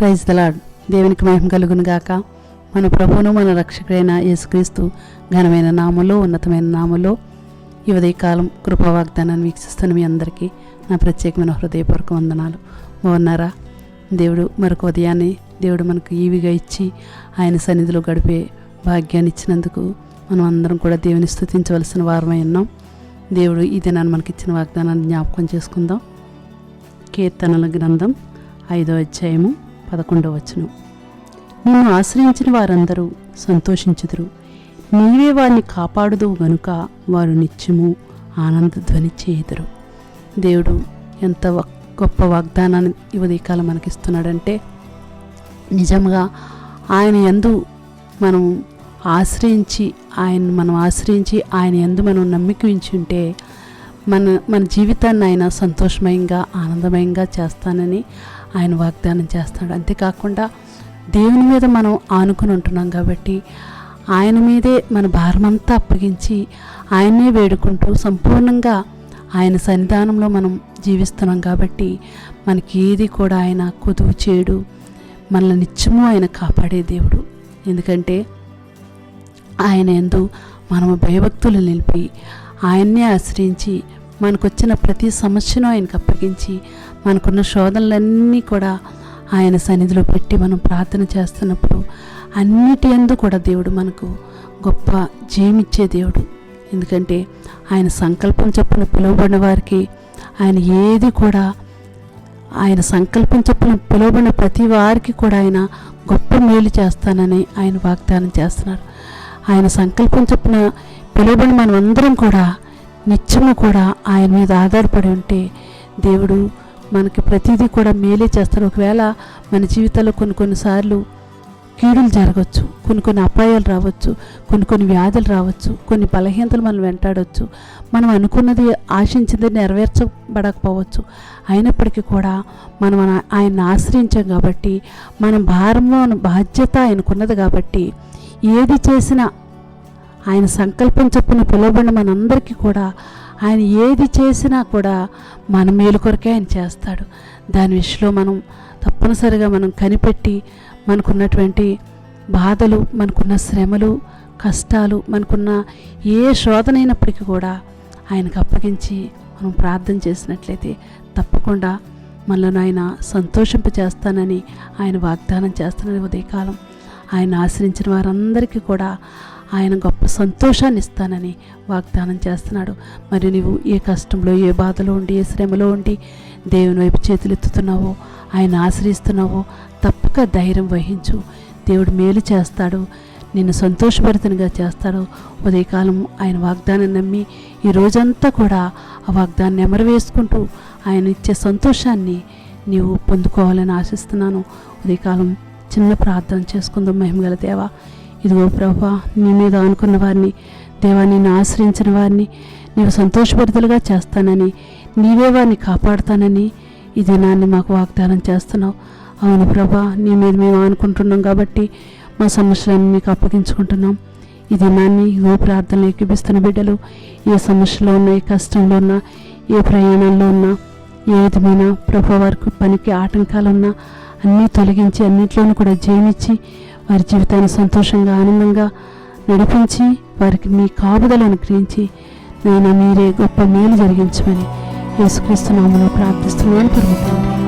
Praise the Lord దేవునికి మహిమ కలుగును గాక. మన ప్రభువును మన రక్షకుడైన యేసుక్రీస్తు ఘనమైన నామలో ఉన్నతమైన నామలో ఈ ఉదయకాలం కృపా వాగ్దానాన్ని వీక్షిస్తున్న మీ అందరికీ నా ప్రత్యేకమైన హృదయపూర్వక వందనాలు. బాగున్నారా? దేవుడు మరొక ఉదయాన్ని దేవుడు మనకు ఈవిగా ఇచ్చి ఆయన సన్నిధిలో గడిపే భాగ్యాన్ని ఇచ్చినందుకు మనం అందరం కూడా దేవుని స్థుతించవలసిన వారమై ఉన్నాం. దేవుడు ఈ దినాన్ని మనకి ఇచ్చిన వాగ్దానాన్ని జ్ఞాపకం చేసుకుందాం. కీర్తనల గ్రంథం ఐదో అధ్యాయము పదకొండవ వచనం. నిన్ను ఆశ్రయించిన వారందరూ సంతోషించుదురు. నీవే వారిని కాపాడుదు గనుక వారు నిత్యము ఆనందధ్వని చేయుదురు. దేవుడు ఎంత గొప్ప వాగ్దానాన్ని ఉదయకాలం మనకిస్తున్నాడంటే నిజంగా ఆయన ఎందు మనం ఆశ్రయించి ఆయన మనం ఆశ్రయించి ఆయన ఎందు మనం నమ్మిక ఉంచుంటే మన మన జీవితాన్ని ఆయన సంతోషమయంగా ఆనందమయంగా చేస్తానని ఆయన వాగ్దానం చేస్తాడు. అంతేకాకుండా దేవుని మీద మనం ఆనుకుని ఉంటున్నాం కాబట్టి ఆయన మీదే మన భారమంతా అప్పగించి ఆయన్నే వేడుకుంటూ సంపూర్ణంగా ఆయన సన్నిధానంలో మనం జీవిస్తున్నాం కాబట్టి మనకి ఏది కూడా ఆయన కొదువు చేయడు మనల్ని నిత్యము ఆయన కాపాడే దేవుడు. ఎందుకంటే ఆయన ఎందు మనము భయభక్తులు నిలిపి ఆయన్నే ఆశ్రయించి మనకొచ్చిన ప్రతి సమస్యను ఆయనకు అప్పగించి మనకున్న శోధనలన్నీ కూడా ఆయన సన్నిధిలో పెట్టి మనం ప్రార్థన చేస్తున్నప్పుడు అన్నిటి ఎందు కూడా దేవుడు మనకు గొప్ప జయమిచ్చే దేవుడు. ఎందుకంటే ఆయన సంకల్పం చొప్పున పిలువబడిన వారికి ఆయన ఏది కూడా ఆయన సంకల్పం చొప్పున పిలువబడిన ప్రతి వారికి కూడా ఆయన గొప్ప మేలు చేస్తానని ఆయన వాగ్దానం చేస్తున్నారు. ఆయన సంకల్పం చొప్పున పిలువబడిన మనమందరం కూడా నిత్యము కూడా ఆయన మీద ఆధారపడి ఉంటే దేవుడు మనకి ప్రతిదీ కూడా మేలే చేస్తారు ఒకవేళ మన జీవితంలో కొన్ని కొన్నిసార్లు కీడులు జరగవచ్చు కొన్ని కొన్ని అపాయాలు రావచ్చు కొన్ని కొన్ని వ్యాధులు రావచ్చు కొన్ని బలహీనతలు మనం వెంటాడవచ్చు మనం అనుకున్నది ఆశించింది నెరవేర్చబడకపోవచ్చు. అయినప్పటికీ కూడా మనం ఆయన్ని ఆశ్రయించాం కాబట్టి మన భారంలో ఉన్న బాధ్యత ఆయనకున్నది కాబట్టి ఏది చేసినా ఆయన సంకల్పం చొప్పున పిలువబడిన మనందరికీ కూడా ఆయన ఏది చేసినా కూడా మన మేలు కొరకే ఆయన చేస్తాడు. దాని విషయంలో మనం తప్పనిసరిగా మనం కనిపెట్టి మనకున్నటువంటి బాధలు మనకున్న శ్రమలు కష్టాలు మనకున్న ఏ శోధనైనప్పటికీ కూడా ఆయనకు అప్పగించి మనం ప్రార్థన చేసినట్లయితే తప్పకుండా మనల్ని ఆయన సంతోషింపజేస్తానని ఆయన వాగ్దానం చేస్తున్నది ఉదయకాలం. ఆయన ఆశ్రయించిన వారందరికీ కూడా ఆయన గొప్ప సంతోషాన్ని ఇస్తానని వాగ్దానం చేస్తున్నాడు. మరి నీవు ఏ కష్టంలో ఏ బాధలో ఉండి ఏ శ్రమలో ఉండి దేవుని వైపు చేతులు ఎత్తుతున్నావో ఆయన ఆశ్రయిస్తున్నావో తప్పక ధైర్యం వహించు. దేవుడు మేలు చేస్తాడు. నిన్ను సంతోషభరితనిగా చేస్తాడు. ఉదయకాలం ఆయన వాగ్దానం నమ్మి ఈ రోజంతా కూడా ఆ వాగ్దాన్ని నెమరు వేసుకుంటూ ఆయన ఇచ్చే సంతోషాన్ని నీవు పొందుకోవాలని ఆశిస్తున్నాను. ఉదయకాలం చిన్న ప్రార్థన చేసుకుందాం మహిమగల దేవా. ఇదిగో ప్రభా నీ మీద అనుకున్న వారిని దేవా నిన్ను ఆశ్రయించిన వారిని నీవు సంతోషభరితులుగా చేస్తానని నీవే వారిని కాపాడుతానని ఈ దినాన్ని మాకు వాగ్దానం చేస్తున్నావు. అవును ప్రభా నీ మీద మేము అనుకుంటున్నాం కాబట్టి మా సమస్యలన్నీ మీకు అప్పగించుకుంటున్నాం. ఈ దినాన్ని ఓ ప్రార్థనలు ఎక్కిపిస్తున్న బిడ్డలు ఏ సమస్యలో ఉన్నా ఏ కష్టంలో ఉన్నా ఏ ప్రయాణంలో ఉన్నా ఏ విధమైన ప్రభు వారికి పనికి ఆటంకాలు ఉన్నా అన్నీ తొలగించి అన్నింటిలోనూ కూడా జయమిచ్చి వారి జీవితాన్ని సంతోషంగా ఆనందంగా నడిపించి వారికి మీ కాపుదలు అనుగ్రహించి నేను మీరే గొప్ప మేలు జరిగించమని యేసుక్రీస్తు నామములో ప్రార్థిస్తున్నాను. పరుగుతాను